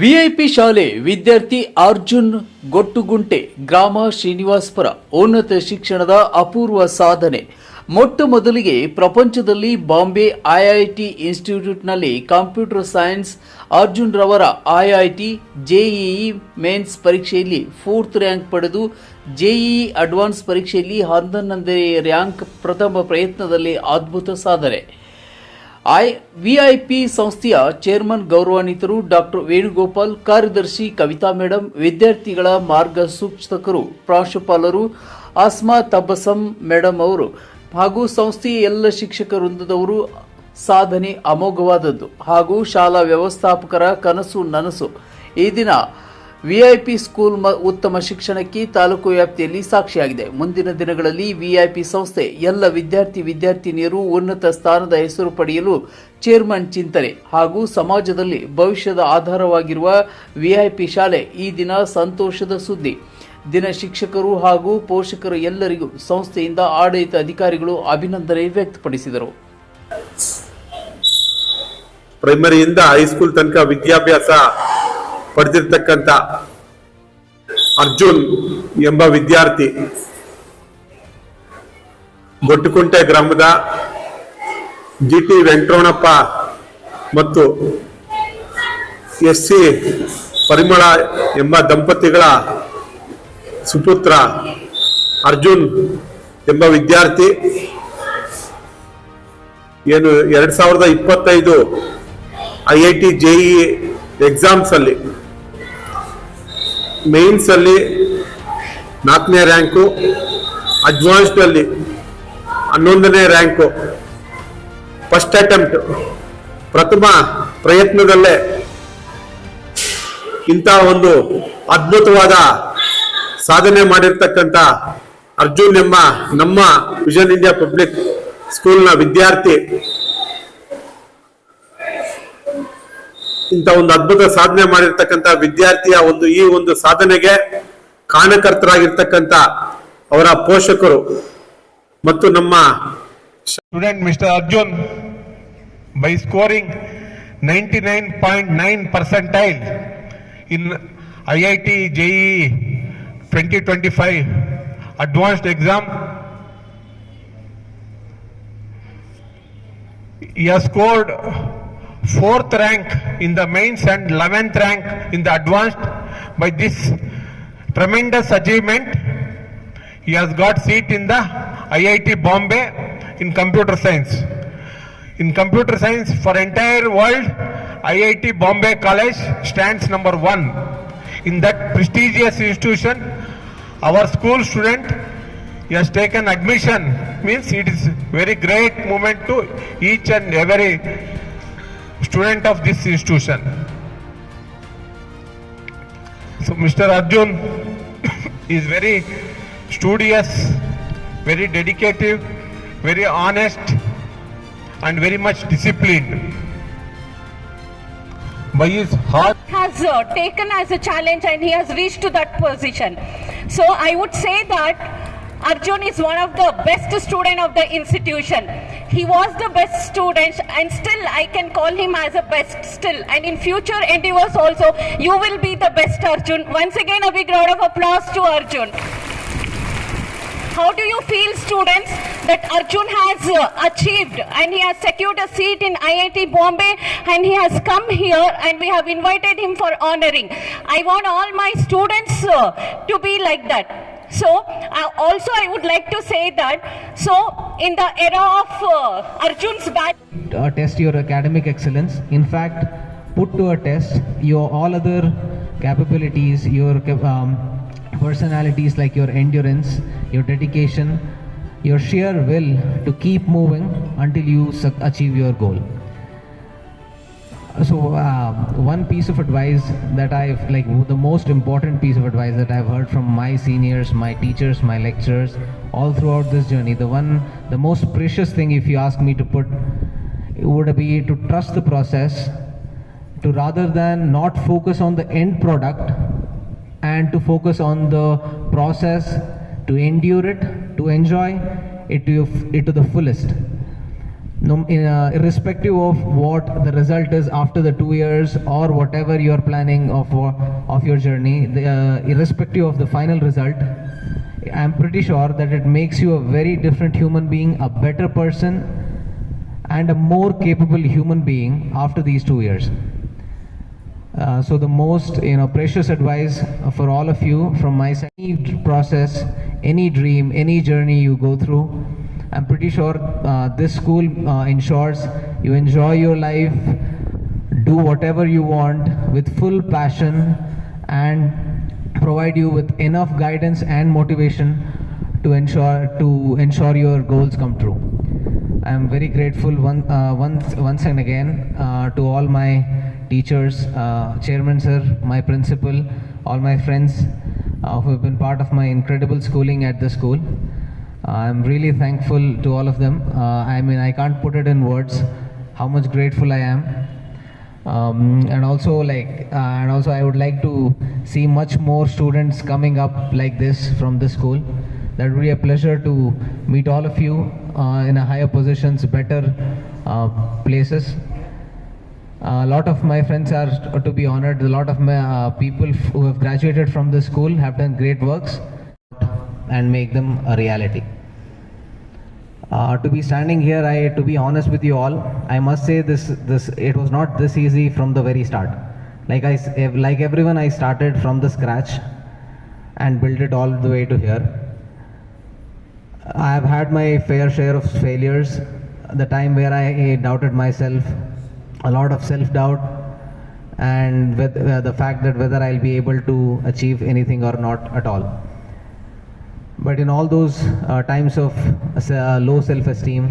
VIP ಶಾಲೆ ವಿದ್ಯಾರ್ಥಿ ಅರ್ಜುನ್ ಗೊಟ್ಟುಗುಂಟೆ ಗ್ರಾಮ ಶ್ರೀನಿವಾಸ್ಪುರ ಉನ್ನತ ಶಿಕ್ಷಣದ ಅಪೂರ್ವ ಸಾಧನೆ. ಮೊಟ್ಟ ಮೊದಲಿಗೆ ಪ್ರಪಂಚದಲ್ಲಿ ಬಾಂಬೆ ಐಐಟಿ ಇನ್ಸ್ಟಿಟ್ಯೂಟ್ನಲ್ಲಿ ಕಂಪ್ಯೂಟರ್ ಸೈನ್ಸ್ ಅರ್ಜುನ್ ರವರ ಐಐಟಿ ಜೆಇಇ ಮೇನ್ಸ್ ಪರೀಕ್ಷೆಯಲ್ಲಿ ಫೋರ್ತ್ ರ್ಯಾಂಕ್ ಪಡೆದು ಜೆಇಇ ಅಡ್ವಾನ್ಸ್ ಪರೀಕ್ಷೆಯಲ್ಲಿ ಹನ್ನೊಂದನೇ ರ್ಯಾಂಕ್ ಪ್ರಥಮ ಪ್ರಯತ್ನದಲ್ಲಿ ಅದ್ಭುತ ಸಾಧನೆ. ಐ ವಿಐಪಿ ಸಂಸ್ಥೆಯ ಚೇರ್ಮನ್ ಗೌರವಾನ್ವಿತರು ಡಾಕ್ಟರ್ ವೇಣುಗೋಪಾಲ್, ಕಾರ್ಯದರ್ಶಿ ಕವಿತಾ ಮೇಡಂ, ವಿದ್ಯಾರ್ಥಿಗಳ ಮಾರ್ಗ ಸೂಚಕರು ಪ್ರಾಂಶುಪಾಲರು ಆಸ್ಮಾ ತಬ್ಬಸಂ ಮೇಡಂ ಅವರು ಹಾಗೂ ಸಂಸ್ಥೆಯ ಎಲ್ಲ ಶಿಕ್ಷಕ ವೃಂದದವರು. ಸಾಧನೆ ಅಮೋಘವಾದದ್ದು ಹಾಗೂ ಶಾಲಾ ವ್ಯವಸ್ಥಾಪಕರ ಕನಸು ನನಸು. ಈ ದಿನ ವಿಐಪಿ ಸ್ಕೂಲ್ ಉತ್ತಮ ಶಿಕ್ಷಣಕ್ಕೆ ತಾಲೂಕು ವ್ಯಾಪ್ತಿಯಲ್ಲಿ ಸಾಕ್ಷಿಯಾಗಿದೆ. ಮುಂದಿನ ದಿನಗಳಲ್ಲಿ ವಿಐಪಿ ಸಂಸ್ಥೆ ಎಲ್ಲ ವಿದ್ಯಾರ್ಥಿ ವಿದ್ಯಾರ್ಥಿನಿಯರು ಉನ್ನತ ಸ್ಥಾನದ ಹೆಸರು ಪಡೆಯಲು ಚೇರ್ಮನ್ ಚಿಂತನೆ ಹಾಗೂ ಸಮಾಜದಲ್ಲಿ ಭವಿಷ್ಯದ ಆಧಾರವಾಗಿರುವ ವಿಐಪಿ ಶಾಲೆ ಈ ದಿನ ಸಂತೋಷದ ಸುದ್ದಿ. ದಿನ ಶಿಕ್ಷಕರು ಹಾಗೂ ಪೋಷಕರು ಎಲ್ಲರಿಗೂ ಸಂಸ್ಥೆಯಿಂದ ಆಡಳಿತ ಅಧಿಕಾರಿಗಳು ಅಭಿನಂದನೆ ವ್ಯಕ್ತಪಡಿಸಿದರು. ಪ್ರೈಮರಿಯಿಂದ ಹೈಸ್ಕೂಲ್ ತನಕ ವಿದ್ಯಾಭ್ಯಾಸ ಪಡೆದಿರ್ತಕ್ಕಂಥ ಅರ್ಜುನ್ ಎಂಬ ವಿದ್ಯಾರ್ಥಿ ಗೊಟ್ಟುಕುಂಟೆ ಗ್ರಾಮದ ಜಿ ಟಿ ವೆಂಕಟರಮಣಪ್ಪ ಮತ್ತು ಎಸ್ ಸಿ ಪರಿಮಳ ಎಂಬ ದಂಪತಿಗಳ ಸುಪುತ್ರ ಅರ್ಜುನ್ ಎಂಬ ವಿದ್ಯಾರ್ಥಿ. ಏನು, ಎರಡು ಸಾವಿರದ ಇಪ್ಪತ್ತೈದು I I T JE exams ಅಲ್ಲಿ ಮೇನ್ಸ್ ಅಲ್ಲಿ ನಾಲ್ಕನೇ ರ್ಯಾಂಕು ಅಡ್ವಾನ್ಸ್ಡ್ ಅಲ್ಲಿ ಹನ್ನೊಂದನೇ ರ್ಯಾಂಕು ಫಸ್ಟ್ ಅಟೆಂಪ್ಟ್ ಪ್ರಥಮ ಪ್ರಯತ್ನದಲ್ಲೇ ಇಂಥ ಒಂದು ಅದ್ಭುತವಾದ ಸಾಧನೆ ಮಾಡಿರ್ತಕ್ಕಂಥ ಅರ್ಜುನ್ ಎಂಬ ನಮ್ಮ ವಿಷನ್ ಇಂಡಿಯಾ ಪಬ್ಲಿಕ್ ಸ್ಕೂಲ್ನ ವಿದ್ಯಾರ್ಥಿ. ಇಂತ ಒಂದು ಅದ್ಭುತ ಸಾಧನೆ ಮಾಡಿರ್ತಕ್ಕಂತ ವಿದ್ಯಾರ್ಥಿಯ ಒಂದು ಈ ಒಂದು ಸಾಧನೆಗೆ ಕಾರಣಕರ್ತರಾಗಿರ್ತಕ್ಕಂತ ಅವರ ಪೋಷಕರು ಮತ್ತು ನಮ್ಮ student mister Arjun by scoring ninety nine point nine percentile in I I T JE twenty twenty five advanced exam ಯ scored fourth rank in the mains and 11th rank in the advanced. By this tremendous achievement, he has got seat in the IIT Bombay in computer science. In computer science for entire world, IIT Bombay College stands number one. In that prestigious institution, our school student he has taken admission means it is very great moment to each and every student of this institution. So Mr. Arjun is very studious, very dedicated, very honest, and very much disciplined. By his hard has uh, taken as a challenge and he has reached to that position. So I would say that Arjun is one of the best student of the institution. He was the best student and still I can call him as a best still. And in future endeavors also, you will be the best Arjun. Once again, a big round of applause to Arjun. How do you feel, students, that Arjun has uh, achieved and he has secured a seat in IIT Bombay and he has come here and we have invited him for honoring. I want all my students uh, to be like that. So, uh, also I would like to say that, so in the era of uh, Arjun's batch, uh, test your academic excellence. In fact, put to a test your all other capabilities, your um, personalities like your endurance, your dedication, your sheer will to keep moving until you achieve your goal. So, uh, one piece of advice that I've like the most important piece of advice that I've heard from my seniors, my teachers, my lecturers, all throughout this journey, the one, the most precious thing, if you ask me to put, would be to trust the process, to rather than not focus on the end product, and to focus on the process, to endure it, to enjoy it to, it to the fullest. No, uh, irrespective of what the result is after the two years or whatever you are planning of of your journey, the, uh, irrespective of the final result, I'm pretty sure that it makes you a very different human being, a better person, and a more capable human being after these two years. Uh, so the most you know precious advice for all of you from my side: any process, any dream any journey you go through i'm pretty sure uh, this school uh, ensures you enjoy your life do whatever you want with full passion and provide you with enough guidance and motivation to ensure to ensure your goals come true I am very grateful one, uh, once, once and again uh, to all my teachers, uh, chairman sir, my principal, all my friends uh, who have been part of my incredible schooling at the school. I am really thankful to all of them. Uh, I mean, I can't put it in words how much grateful I am. Um, and also like uh, and also i would like to see much more students coming up like this from this school that would be a pleasure to meet all of you uh, in a higher positions better uh, places a lot of my friends are to be honored a lot of my uh, people who have graduated from this school have done great works and make them a reality uh, to be standing here, I to be honest with you all, I must say this this it was not this easy from the very start. Like I like everyone, I started from the scratch and built it all the way to here. I have had my fair share of failures. The time where I doubted myself, a lot of self doubt, and with uh, the fact that whether I'll be able to achieve anything or not at all. But in all those uh, times of uh, low self esteem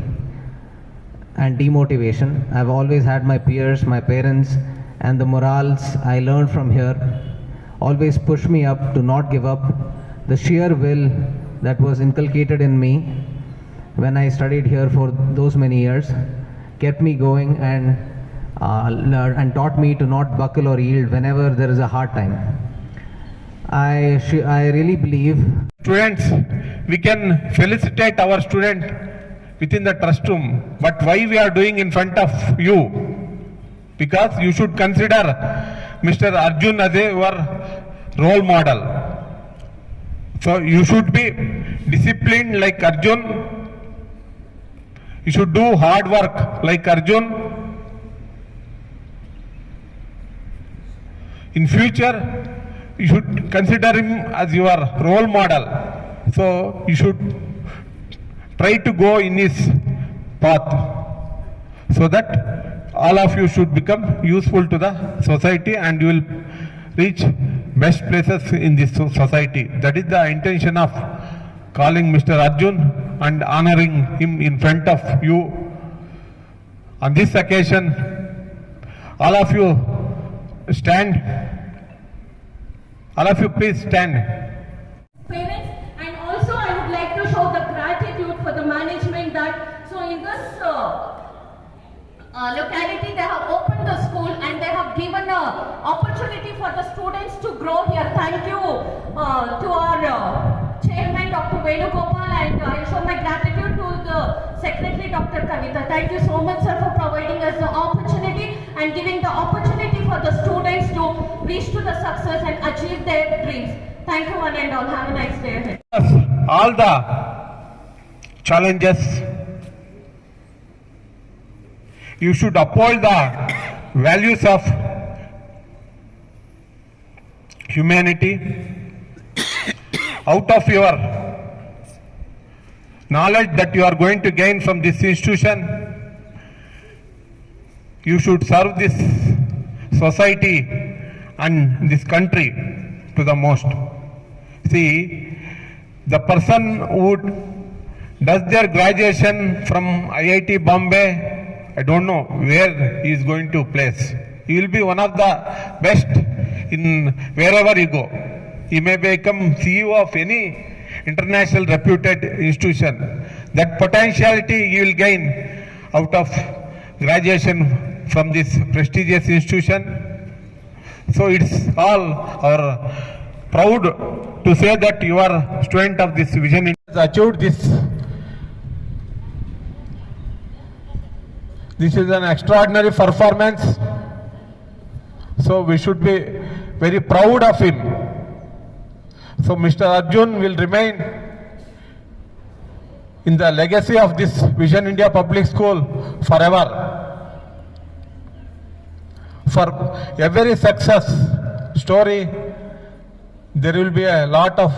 and demotivation, I've always had my peers, my parents, and the morals I learned from here always push me up to not give up. The sheer will that was inculcated in me when I studied here for those many years kept me going and uh, and taught me to not buckle or yield whenever there is a hard time. I, I really believe Students, we can felicitate our student within the trust room, but why we are doing in front of you? Because you should consider Mr. Arjun as a your role model. So you should be disciplined like Arjun. You should do hard work like Arjun. In future, you should consider him as your role model. So you should try to go in his path so that all of you should become useful to the society and you will reach best places in this society. That is the intention of calling Mr. Arjun and honoring him in front of you. On this occasion, all of you stand. All of you please stand. parents and also I would like to show the gratitude for the management that so in this uh, uh, locality they have opened the school and they have given a opportunity for the students to grow here. Thank you uh, to our uh, chairman Dr. Venugopal and I show my gratitude to the secretary Dr. Kavita. Thank you so much sir for providing us the opportunity and giving the opportunity for the students to reach to the success and achieve their dreams. Thank you one and all. Have a nice day ahead. all the challenges. You should uphold the values of humanity out of your knowledge that you are going to gain from this institution. You should serve this society and this country to the most. See, the person who does their graduation from IIT Bombay, I don't know where he is going to place. He will be one of the best in wherever you go. He may become CEO of any international reputed institution. That potentiality he will gain out of graduation from this prestigious institution. So it's all our proud to say that you are student of this vision has achieved this This is an extraordinary performance. So we should be very proud of him. So Mr. Arjun will remain in the legacy of this Vision India Public School forever. For every success story, there will be a lot of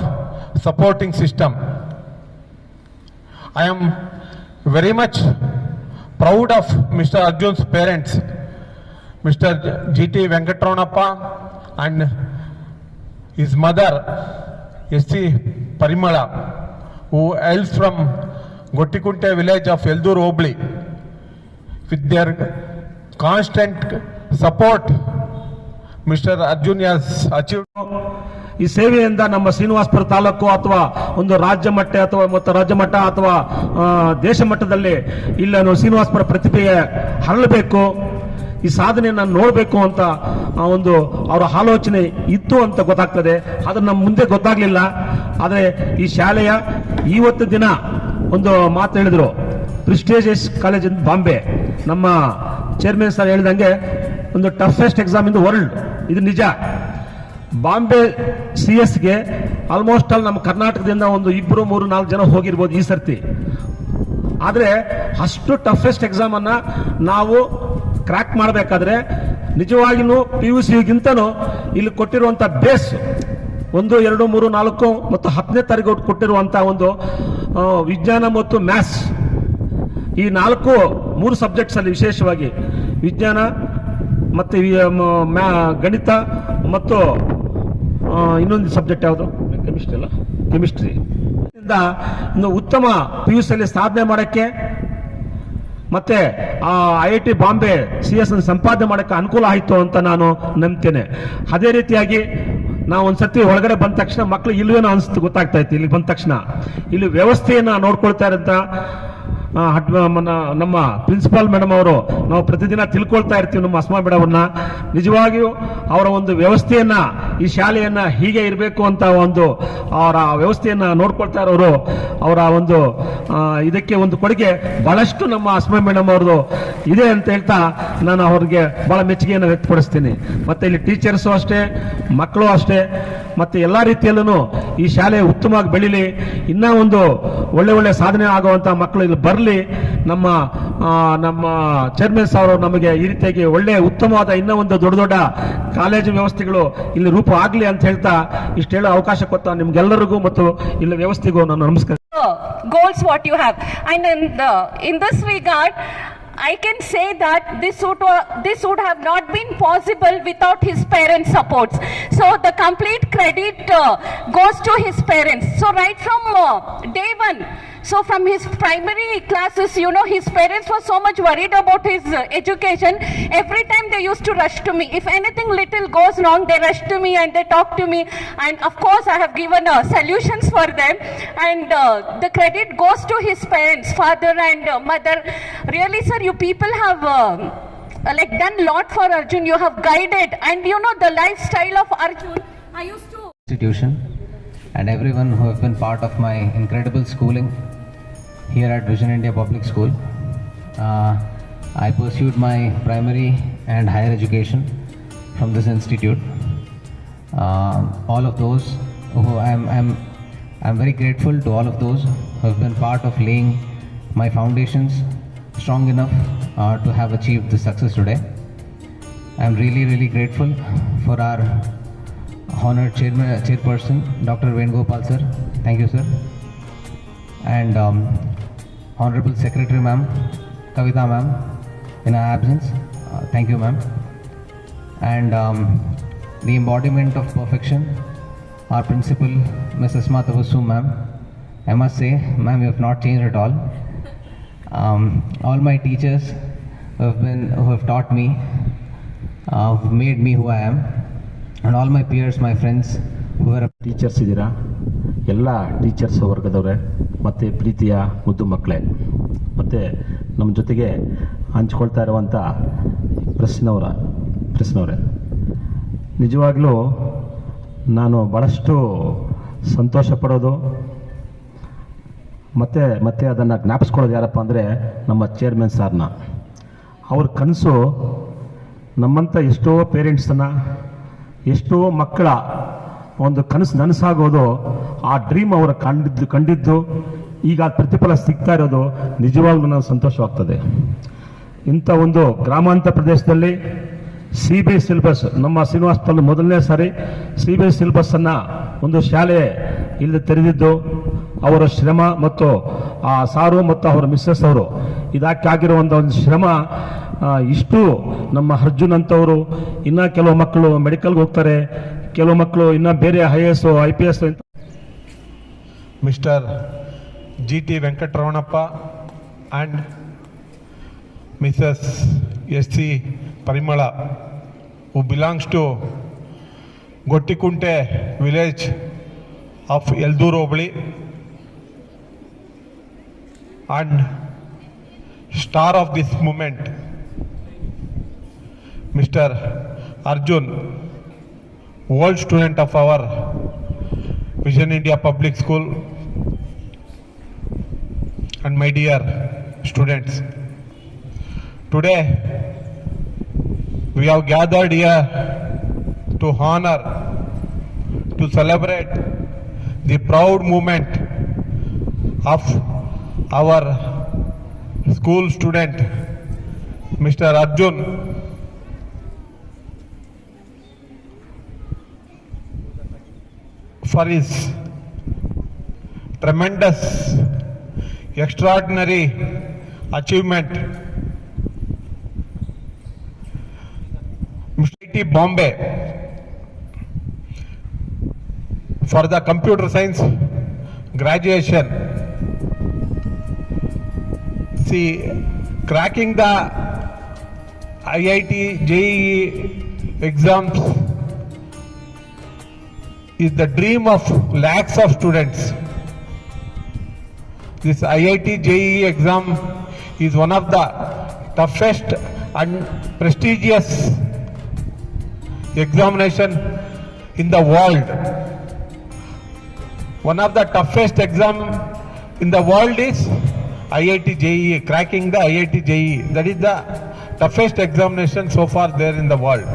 supporting system. I am very much proud of Mr. Arjun's parents, Mr. G.T. Venkatronappa and his mother, S C Parimala who hails from Gottikunte village of Yelduru hobli. With their constant support mister Arjun has achieve ಈ ಸೇವೆಯಿಂದ ನಮ್ಮ ಶ್ರೀನಿವಾಸಪುರ ತಾಲೂಕು ಅಥವಾ ಒಂದು ರಾಜ್ಯ ಮಟ್ಟ ಅಥವಾ ಮತ್ತು ರಾಜ್ಯ ಮಟ್ಟ ಅಥವಾ ದೇಶ ಮಟ್ಟದಲ್ಲಿ ಇಲ್ಲ ಶ್ರೀನಿವಾಸಪುರ ಪ್ರತಿಭೆಗೆ ಹರಳಬೇಕು. ಈ ಸಾಧನೆಯನ್ನು ನೋಡಬೇಕು ಅಂತ ಒಂದು ಅವರ ಆಲೋಚನೆ ಇತ್ತು ಅಂತ ಗೊತ್ತಾಗ್ತದೆ. ಅದು ನಮ್ಮ ಮುಂದೆ ಗೊತ್ತಾಗ್ಲಿಲ್ಲ. ಆದರೆ ಈ ಶಾಲೆಯ ಇವತ್ತು ದಿನ ಒಂದು ಮಾತು ಹೇಳಿದರು. Prestigious college in Bombay. ನಮ್ಮ ಚೇರ್ಮನ್ ಸರ್ ಹೇಳಿದಂಗೆ ಒಂದು ಟಫೆಸ್ಟ್ ಎಕ್ಸಾಮ್ ಇನ್ ವರ್ಲ್ಡ್. ಇದು ನಿಜ. ಬಾಂಬೆ ಸಿ ಎಸ್ಗೆ ಆಲ್ಮೋಸ್ಟ್ ಆಲ್ ನಮ್ಮ ಕರ್ನಾಟಕದಿಂದ ಒಂದು ಇಬ್ಬರು ಮೂರು, ನಾಲ್ಕು ಜನ ಹೋಗಿರ್ಬೋದು ಈ ಸರ್ತಿ. ಆದರೆ ಅಷ್ಟು ಟಫೆಸ್ಟ್ ಎಕ್ಸಾಮನ್ನು ನಾವು ಕ್ರ್ಯಾಕ್ ಮಾಡಬೇಕಾದ್ರೆ ನಿಜವಾಗಿಯೂ ಪಿ ಯು ಸಿಗಿಂತನೂ ಇಲ್ಲಿ ಕೊಟ್ಟಿರುವಂಥ ಬೇಸ್ ಒಂದು ಎರಡು ಮೂರು ನಾಲ್ಕು ಮತ್ತು ಹತ್ತನೇ ತಾರೀಕು ಕೊಟ್ಟಿರುವಂಥ ಒಂದು ವಿಜ್ಞಾನ ಮತ್ತು ಮ್ಯಾಥ್ಸ್ ಈ ನಾಲ್ಕು ಮೂರು ಸಬ್ಜೆಕ್ಟ್ಸಲ್ಲಿ ವಿಶೇಷವಾಗಿ ವಿಜ್ಞಾನ ಮತ್ತು ಮ್ಯಾ- ಗಣಿತ ಮತ್ತು ಇನ್ನೊಂದು ಸಬ್ಜೆಕ್ಟ್ ಯಾವುದು? ಕೆಮಿಸ್ಟ್ರಿ ಅಲ್ಲ? ಕೆಮಿಸ್ಟ್ರಿ ಇಂದ ಇನ್ನು ಉತ್ತಮ ಪಿ ಯು ಸಿಯಲ್ಲಿ ಸಾಧನೆ ಮಾಡೋಕ್ಕೆ ಮತ್ತೆ ಆ I I T Bombay C S ಸಂಪಾದನೆ ಮಾಡೋಕ್ಕೆ ಅನುಕೂಲ ಆಯಿತು ಅಂತ ನಾನು ನಂಬ್ತೇನೆ. ಅದೇ ರೀತಿಯಾಗಿ ನಾವು ಒಂದ್ಸತಿ ಒಳಗಡೆ ಬಂದ ತಕ್ಷಣ ಮಕ್ಕಳು ಇಲ್ವೇನೋ ಅನಿಸ್ತು, ಗೊತ್ತಾಗ್ತಾ ಇತ್ತು. ಇಲ್ಲಿ ಬಂದ ತಕ್ಷಣ. ಇಲ್ಲಿ ವ್ಯವಸ್ಥೆಯನ್ನು ನೋಡ್ಕೊಳ್ತಾ ಇರೋಂಥ ನಮ್ಮ ಪ್ರಿನ್ಸಿಪಾಲ್ ಮೇಡಮ್ ಅವರು ನಾವು ಪ್ರತಿದಿನ ತಿಳ್ಕೊಳ್ತಾ ಇರ್ತೀವಿ ನಮ್ಮ ಅಸ್ಮಾ ಮೇಡಮನ್ನ ನಿಜವಾಗಿಯೂ ಅವರ ಒಂದು ವ್ಯವಸ್ಥೆಯನ್ನ, ಈ ಶಾಲೆಯನ್ನ ಹೀಗೆ ಇರಬೇಕು ಅಂತ ಒಂದು ಅವರ ವ್ಯವಸ್ಥೆಯನ್ನ ನೋಡ್ಕೊಳ್ತಾ ಇರೋರು, ಅವರ ಒಂದು ಇದಕ್ಕೆ ಒಂದು ಕೊಡುಗೆ ಬಹಳಷ್ಟು ನಮ್ಮ ಅಸ್ಮಾ ಮೇಡಮ್ ಅವ್ರದ್ದು ಇದೆ ಅಂತ ಹೇಳ್ತಾ ನಾನು ಅವ್ರಿಗೆ ಬಹಳ ಮೆಚ್ಚುಗೆಯನ್ನು ವ್ಯಕ್ತಪಡಿಸ್ತೀನಿ. ಮತ್ತೆ ಇಲ್ಲಿ ಟೀಚರ್ಸು ಅಷ್ಟೇ, ಮಕ್ಕಳು ಅಷ್ಟೇ, ಮತ್ತೆ ಎಲ್ಲ ರೀತಿಯಲ್ಲೂ ಈ ಶಾಲೆ ಉತ್ತಮವಾಗಿ ಬೆಳೀಲಿ. ಇನ್ನೂ ಒಂದು ಒಳ್ಳೆ ಒಳ್ಳೆ ಸಾಧನೆ ಆಗುವಂತ ಮಕ್ಕಳು ಇಲ್ಲಿ ಬರಲಿ. ಅದರಲ್ಲಿ ನಮ್ಮ ನಮ್ಮ ಚೇರ್ಮನ್ ಸಾರ್ ನಮಗೆ ಈ ರೀತಿಯಾಗಿ ಒಳ್ಳೆ ಉತ್ತಮವಾದ ಇನ್ನೂ ಒಂದು ದೊಡ್ಡ ದೊಡ್ಡ ಕಾಲೇಜು ವ್ಯವಸ್ಥೆಗಳು ಇಲ್ಲಿ ರೂಪ ಆಗಲಿ ಅಂತ ಹೇಳ್ತಾ ಇಷ್ಟು ಹೇಳೋ ಅವಕಾಶ ಕೊಟ್ಟ ನಿಮ್ಗೆಲ್ಲರಿಗೂ ಮತ್ತು ಇಲ್ಲಿ ವ್ಯವಸ್ಥೆಗೂ ನಾನು ನಮಸ್ಕಾರ. Goals what you have and in this regard I can say that this would this would have not been possible without his parents supports so the complete credit goes to his parents so right from day one so from his primary classes, you know, his parents were so much worried about his uh, education. Every time they used to rush to me. If anything little goes wrong, they rush to me and they talk to me. And of course, I have given uh, solutions for them. And uh, the credit goes to his parents, father and uh, mother. Really, sir, you people have. Uh, like done lot for Arjun, you have guided, and you know the lifestyle of Arjun. I used to institution and everyone who have been part of my incredible schooling here at Vision India Public School. Uh, I pursued my primary and higher education from this institute. Uh, all of those who I'm, I'm, I'm very grateful to all of those who have been part of laying my foundations strong enough uh, to have achieved this success today. I'm really, really grateful for our honored chairman, chairperson, Dr. Venugopal sir. Thank you, sir And um, honorable secretary, ma'am, Kavita, ma'am, in our absence. Uh, thank you, ma'am. And um, the embodiment of perfection, our principal, Ms. Asma Tawassu, ma'am. I must say, ma'am, you have not changed at all. Um, all my teachers who have been, who have taught me, uh, who made me who I am, and all my peers, my friends, who were teachers ಇದ್ದೀರಾ ಎಲ್ಲ teachers ವರ್ಗದವರೇ ಮತ್ತು ಪ್ರೀತಿಯ ಮುದ್ದು ಮಕ್ಕಳೇ, ಮತ್ತು ನಮ್ಮ ಜೊತೆಗೆ ಹಂಚ್ಕೊಳ್ತಾ ಇರುವಂಥ ಪ್ರೆಸ್ನವರ ಪ್ರೆಸ್ನವರೇ ನಿಜವಾಗಲೂ ನಾನು ಭಾಳಷ್ಟು ಸಂತೋಷ ಪಡೋದು, ಮತ್ತು, ಮತ್ತೆ ಅದನ್ನು ಜ್ಞಾಪಿಸ್ಕೊಳ್ಳೋದು ಯಾರಪ್ಪ ಅಂದರೆ ನಮ್ಮ ಚೇರ್ಮನ್ ಸಾರ್ನ. ಅವ್ರ ಕನಸು ನಮ್ಮಂಥ ಎಷ್ಟೋ ಪೇರೆಂಟ್ಸನ್ನು ಎಷ್ಟೋ ಮಕ್ಕಳ ಒಂದು ಕನಸು ನನಸಾಗೋದು, ಆ ಡ್ರೀಮ್ ಅವರು ಕಂಡಿದ್ದು ಕಂಡಿದ್ದು, ಈಗ ಪ್ರತಿಫಲ ಸಿಗ್ತಾ ಇರೋದು ನಿಜವಾಗ್ಲೂ ನನಗೆ ಸಂತೋಷವಾಗ್ತದೆ. ಇಂಥ ಒಂದು ಗ್ರಾಮಾಂತರ ಪ್ರದೇಶದಲ್ಲಿ ಸಿ ಬಿ ಸಿಲೆಬಸ್ ನಮ್ಮ ಶ್ರೀನಿವಾಸದಲ್ಲಿ ಮೊದಲನೇ ಸಾರಿ ಸಿ ಬಿ ಸಿಲೆಬಸ್ಸನ್ನು ಒಂದು ಶಾಲೆ ಇಲ್ಲಿ ತೆರೆದಿದ್ದು, ಅವರ ಶ್ರಮ ಮತ್ತು ಆ ಸಾರು ಮತ್ತು ಅವರ ಮಿಸ್ಸಸ್ ಅವರು ಇದಕ್ಕಾಗಿರೋ ಒಂದು ಒಂದು ಶ್ರಮ ಇಷ್ಟು ನಮ್ಮ ಅರ್ಜುನ್ ಅಂತವರು ಇನ್ನು ಕೆಲವು ಮಕ್ಕಳು ಮೆಡಿಕಲ್ಗೆ ಹೋಗ್ತಾರೆ. ಕೆಲವು ಮಕ್ಕಳು ಇನ್ನು ಬೇರೆ I A S I P S Mr. G.T. Venkatramanappa and Mrs. S.C. Parimala, who belongs to Gottikunte village of Eldur Obli and star of this movement, Mr. Arjun, old student of our Vision India Public School, and my dear students. Today, we have gathered here to honor, to celebrate the proud moment of our school student, Mr. Arjun. For his tremendous, extraordinary achievement. Mr. Bombay for the computer science graduation. See, cracking the IIT JEE exams is the dream of lakhs of students. This IIT JEE exam is one of the toughest and prestigious examination in the world. One of the toughest exam in the world is IIT JEE, cracking the IIT JEE. That is the toughest examination so far there in the world.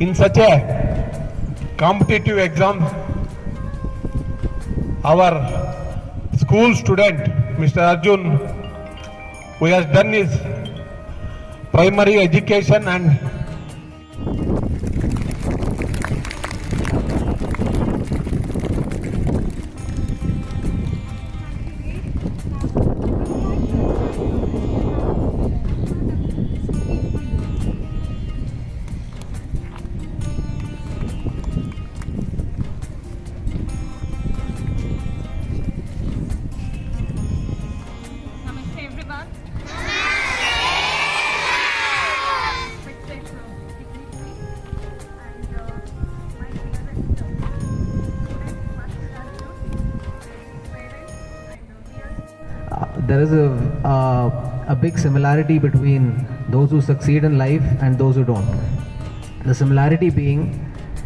In such a competitive exam, our school student, Mr. Arjun, who has done his primary education and there is a, a big similarity between those who succeed in life and those who don't. The similarity being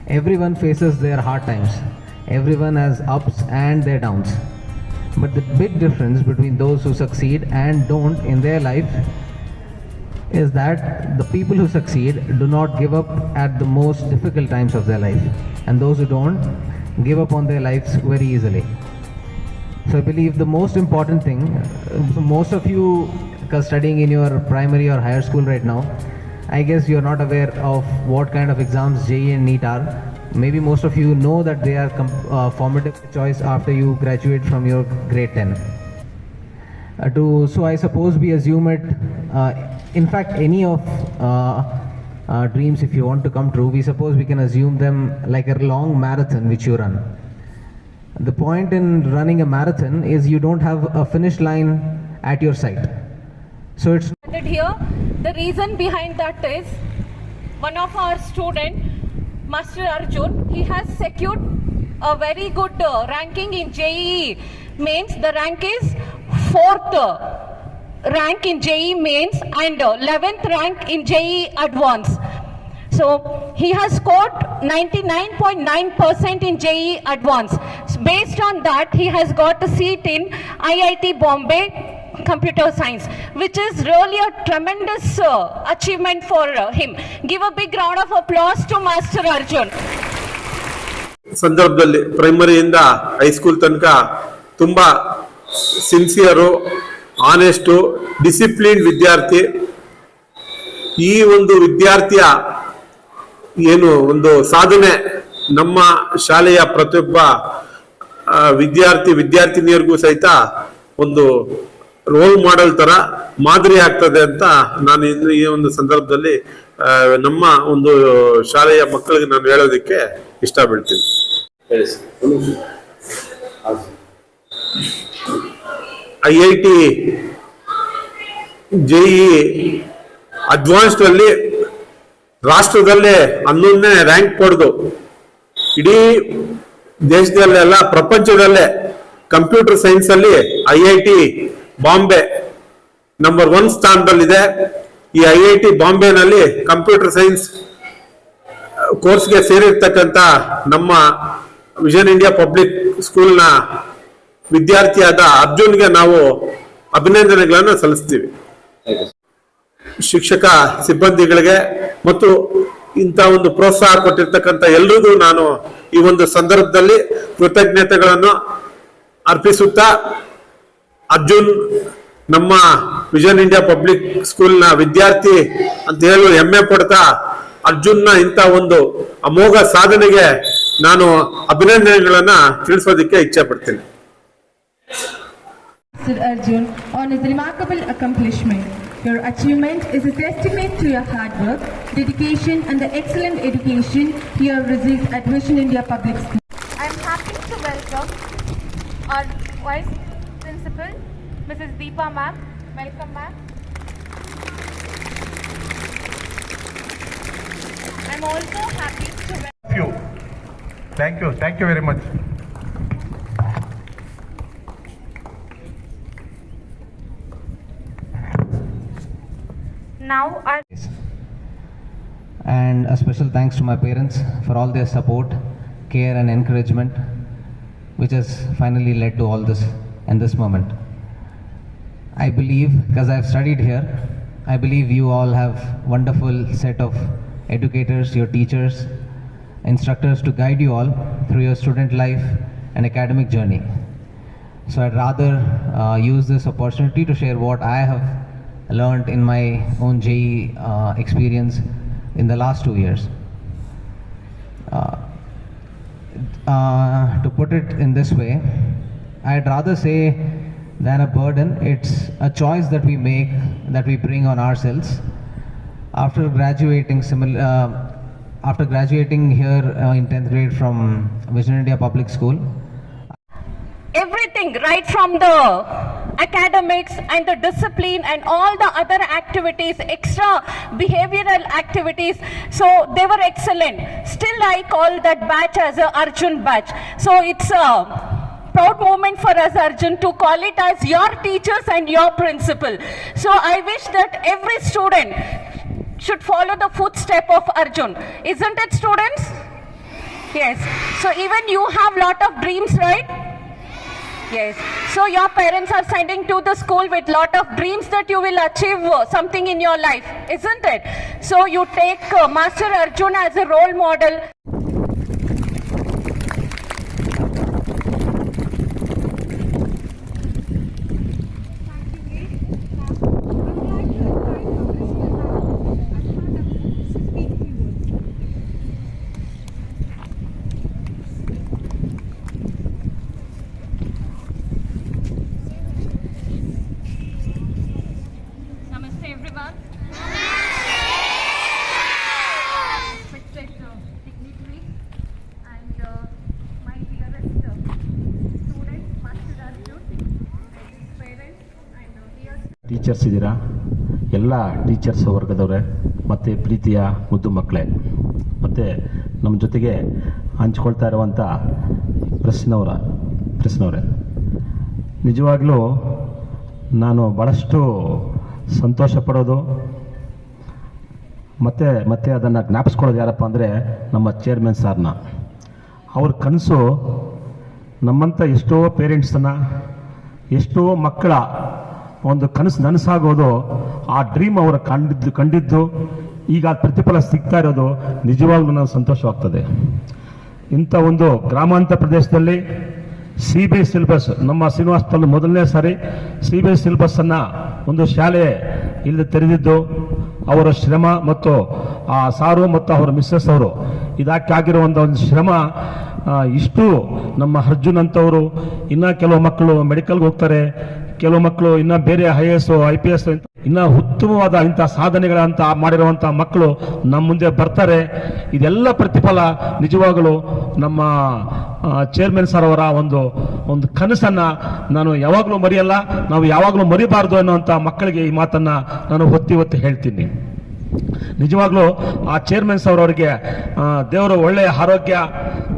everyone faces their hard times, everyone has ups and their downs. But the big difference between those who succeed and don't in their life is that the people who succeed do not give up at the most difficult times of their life, and those who don't give up on their lives very easily. So I believe the most important thing, so most of you are studying in your primary or higher school right now, I guess you're not aware of what kind of exams JEE and NEET are. Maybe most of you know that they are uh, formative choice after you graduate from your grade 10. Uh, to, so I suppose we assume it, uh, in fact, any of uh, uh, dreams, if you want to come true, we suppose we can assume them like a long marathon which you run. The point in running a marathon is you don't have a finish line at your site. So it's here. The reason behind that is one of our student, Master Arjun, he has secured a very good uh, ranking in JEE. Means the rank is fourth uh, rank in JEE mains and uh, 11th rank in JEE advanced. So he has scored 99.9% in JE advanced. Based on that, he has got a seat in IIT Bombay computer science, which is really a tremendous uh, achievement for uh, him. Give a big round of applause to Master Arjun. ಸಂದರ್ಭದಲ್ಲಿ ಪ್ರೈಮರಿಯಿಂದ high school ತನಕ ತುಂಬ ಸಿನ್ಸಿಯರು honest discipline ವಿದ್ಯಾರ್ಥಿ ಈ ಒಂದು ವಿದ್ಯಾರ್ಥಿಯ ಏನು ಒಂದು ಸಾಧನೆ ನಮ್ಮ ಶಾಲೆಯ ಪ್ರತಿಯೊಬ್ಬ ವಿದ್ಯಾರ್ಥಿ ವಿದ್ಯಾರ್ಥಿನಿಯರಿಗೂ ಸಹಿತ ಒಂದು ರೋಲ್ ಮಾಡೆಲ್ ತರ ಮಾದರಿ ಆಗ್ತದೆ ಅಂತ ನಾನು ಇನ್ನು ಈ ಒಂದು ಸಂದರ್ಭದಲ್ಲಿ ನಮ್ಮ ಒಂದು ಶಾಲೆಯ ಮಕ್ಕಳಿಗೆ ನಾನು ಹೇಳೋದಕ್ಕೆ ಇಷ್ಟ ಬೀಳ್ತೀನಿ I I T JE advanced ಅಲ್ಲಿ ರಾಷ್ಟ್ರದಲ್ಲೇ ಹನ್ನೊಂದನೇ ರ್ಯಾಂಕ್ ಪಡೆದು ಇಡೀ ದೇಶದಲ್ಲೆಲ್ಲ, ಪ್ರಪಂಚದಲ್ಲೇ ಕಂಪ್ಯೂಟರ್ ಸೈನ್ಸ್ ಅಲ್ಲಿ I I T Bombay number one ಸ್ಥಾನದಲ್ಲಿದೆ. ಈ ಐ ಐ ಟಿ ಬಾಂಬೆನಲ್ಲಿ ಕಂಪ್ಯೂಟರ್ ಸೈನ್ಸ್ ಕೋರ್ಸ್ಗೆ ಸೇರಿರ್ತಕ್ಕಂಥ ನಮ್ಮ ವಿಷನ್ ಇಂಡಿಯಾ ಪಬ್ಲಿಕ್ ಸ್ಕೂಲ್ನ ವಿದ್ಯಾರ್ಥಿಯಾದ ಅರ್ಜುನ್ಗೆ ನಾವು ಅಭಿನಂದನೆಗಳನ್ನು ಸಲ್ಲಿಸ್ತೀವಿ. ಶಿಕ್ಷಕ ಸಿಬ್ಬಂದಿಗಳಿಗೆ ಮತ್ತು ಇಂಥ ಒಂದು ಪ್ರೋತ್ಸಾಹ ಕೊಟ್ಟಿರ್ತಕ್ಕಂಥ ಎಲ್ರಿಗೂ ನಾನು ಈ ಒಂದು ಸಂದರ್ಭದಲ್ಲಿ ಕೃತಜ್ಞತೆಗಳನ್ನು ಅರ್ಪಿಸುತ್ತಾ ಅರ್ಜುನ್, ನಮ್ಮ ವಿಜನ್ ಇಂಡಿಯಾ ಪಬ್ಲಿಕ್ ಸ್ಕೂಲ್ನ ವಿದ್ಯಾರ್ಥಿ ಅಂತ ಹೇಳಿ ಹೆಮ್ಮೆ ಪಡ್ತಾ ಅರ್ಜುನ್ನ ಇಂಥ ಒಂದು ಅಮೋಘ ಸಾಧನೆಗೆ ನಾನು ಅಭಿನಂದನೆಗಳನ್ನ ತಿಳಿಸೋದಕ್ಕೆ ಇಚ್ಛೆ ಪಡ್ತೀನಿ Sir Arjun, on remarkable accomplishment. Your achievement is a testament to your hard work, dedication and the excellent education you have received at Vision India Public School. I am happy to welcome our Vice Principal, Mrs. Deepa Ma'am. Welcome, ma'am. I am also happy to welcome you. Thank you, thank you very much. Now And a special thanks to my parents for all their support, care, and encouragement, which has finally led to all this and this moment. I believe, because I've studied here, I believe you all have wonderful set of educators, your teachers, instructors to guide you all through your student life and academic journey. So I'd rather uh, use this opportunity to share what I have learned in my own JE uh, experience in the last two years. Uh, uh, to put it in this way, I'd rather say than a burden, it's a choice that we make, that we bring on ourselves. After graduating, simil- uh, after graduating here uh, in 10th grade from Vision India Public School, everything right from the academics and the discipline and all the other activities extra behavioral activities. So they were excellent. Still i call that batch as a arjun batch. So it's a proud moment for us arjun to call it as your teachers and your principal. So i wish that every student should follow the footstep of arjun. Isn't it students? Yes. So even you have lot of dreams right Yes. So your parents are sending to the school with lot of dreams that you will achieve uh, something in your life, isn't it? So you take uh, Master Arjun as a role model. Teachers ಇದ್ದೀರಾ ಎಲ್ಲ teachers ವರ್ಗದವರೇ, ಮತ್ತು ಪ್ರೀತಿಯ ಮುದ್ದು ಮಕ್ಕಳೇ ಮತ್ತು ನಮ್ಮ ಜೊತೆಗೆ ಹಂಚ್ಕೊಳ್ತಾ ಇರುವಂಥ ಪ್ರೆಸ್ನವರ ಪ್ರೆಸ್ನವರೇ ನಿಜವಾಗಲೂ ನಾನು ಭಾಳಷ್ಟು ಸಂತೋಷ ಪಡೋದು. ಮತ್ತು, ಮತ್ತೆ ಅದನ್ನು ಜ್ಞಾಪಿಸ್ಕೊಳ್ಳೋದು ಯಾರಪ್ಪ ಅಂದರೆ ನಮ್ಮ ಚೇರ್ಮನ್ ಸಾರ್ನ. ಅವ್ರ ಕನಸು ನಮ್ಮಂಥ ಎಷ್ಟೋ ಪೇರೆಂಟ್ಸನ್ನು ಎಷ್ಟೋ ಮಕ್ಕಳ ಒಂದು ಕನಸು ನನಸಾಗೋದು, ಆ ಡ್ರೀಮ್ ಅವರು ಕಂಡಿದ್ದು ಕಂಡಿದ್ದು, ಈಗ ಪ್ರತಿಫಲ ಸಿಗ್ತಾ ಇರೋದು ನಿಜವಾಗ್ಲೂ ನನಗೆ ಸಂತೋಷವಾಗ್ತದೆ. ಇಂಥ ಒಂದು ಗ್ರಾಮಾಂತರ ಪ್ರದೇಶದಲ್ಲಿ ಸಿ ಬಿ ಎಸ್ ಸಿಲೆಬಸ್, ನಮ್ಮ ಶ್ರೀನಿವಾಸದಲ್ಲಿ ಮೊದಲನೇ ಸಾರಿ ಸಿ ಬಿ ಎಸ್ ಸಿಲೆಬಸ್ಸನ್ನು ಒಂದು ಶಾಲೆ ಇಲ್ಲಿ ತೆರೆದಿದ್ದು, ಅವರ ಶ್ರಮ ಮತ್ತು ಆ ಸಾರು ಮತ್ತು ಅವರ ಮಿಸ್ಸಸ್ ಅವರು ಇದಕ್ಕಾಗಿರೋ ಒಂದು ಶ್ರಮ ಇಷ್ಟು ನಮ್ಮ ಅರ್ಜುನ್ ಅಂತವರು ಇನ್ನ ಕೆಲವು ಮಕ್ಕಳು ಮೆಡಿಕಲ್ಗೆ ಹೋಗ್ತಾರೆ ಕೆಲವು ಮಕ್ಕಳು, ಇನ್ನ ಬೇರೆ I S I P S ಇನ್ನ ಉತ್ತಮವಾದ ಇಂಥ ಸಾಧನೆಗಳಂತ ಮಾಡಿರುವಂಥ ಮಕ್ಕಳು ನಮ್ಮ ಮುಂದೆ ಬರ್ತಾರೆ. ಇದೆಲ್ಲ ಪ್ರತಿಫಲ ನಿಜವಾಗಲೂ ನಮ್ಮ ಚೇರ್ಮನ್ ಸರ್ ಅವರ ಒಂದು ಒಂದು ಕನಸನ್ನ ನಾನು ಯಾವಾಗಲೂ ಮರೆಯಲ್ಲ, ನಾವು ಯಾವಾಗಲೂ ಮರಿಬಾರ್ದು ಅನ್ನುವಂಥ ಮಕ್ಕಳಿಗೆ ಈ ಮಾತನ್ನ ನಾನು ಒತ್ತಿ ಒತ್ತಿ ಹೇಳ್ತೀನಿ. ನಿಜವಾಗ್ಲೂ ಆ ಚೇರ್ಮನ್ ಸರ್ ಅವರಿಗೆ ದೇವರು ಒಳ್ಳೆಯ ಆರೋಗ್ಯ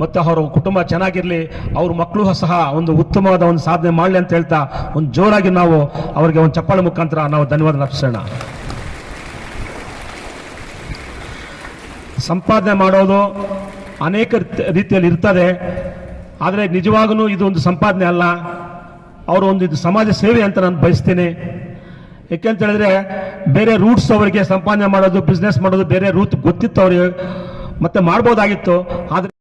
ಮತ್ತು ಅವರ ಕುಟುಂಬ ಚೆನ್ನಾಗಿರಲಿ, ಅವ್ರ ಮಕ್ಕಳು ಸಹ ಒಂದು ಉತ್ತಮವಾದ ಒಂದು ಸಾಧನೆ ಮಾಡಲಿ ಅಂತ ಹೇಳ್ತಾ ಒಂದು ಜೋರಾಗಿ ನಾವು ಅವರಿಗೆ ಒಂದು ಚಪ್ಪಾಳೆ ಮುಖಾಂತರ ನಾವು ಧನ್ಯವಾದ ಅರ್ಪಿಸೋಣ. ಸಂಪಾದನೆ ಮಾಡೋದು ಅನೇಕ ರೀತಿಯಲ್ಲಿ ಇರ್ತದೆ, ಆದರೆ ನಿಜವಾಗೂ ಇದು ಒಂದು ಸಂಪಾದನೆ ಅಲ್ಲ, ಅವರು ಒಂದು ಇದು ಸಮಾಜ ಸೇವೆ ಅಂತ ನಾನು ಬಯಸ್ತೇನೆ. ಯಾಕೆಂತ ಹೇಳಿದ್ರೆ, ಬೇರೆ ರೂಟ್ಸ್ ಅವರಿಗೆ ಸಂಪಾದನೆ ಮಾಡೋದು ಬಿಸ್ನೆಸ್ ಮಾಡೋದು ಬೇರೆ ರೂಟ್ ಗೊತ್ತಿತ್ತು ಅವರಿಗೆ ಮತ್ತೆ ಮಾಡ್ಬೋದಾಗಿತ್ತು. ಆದರೆ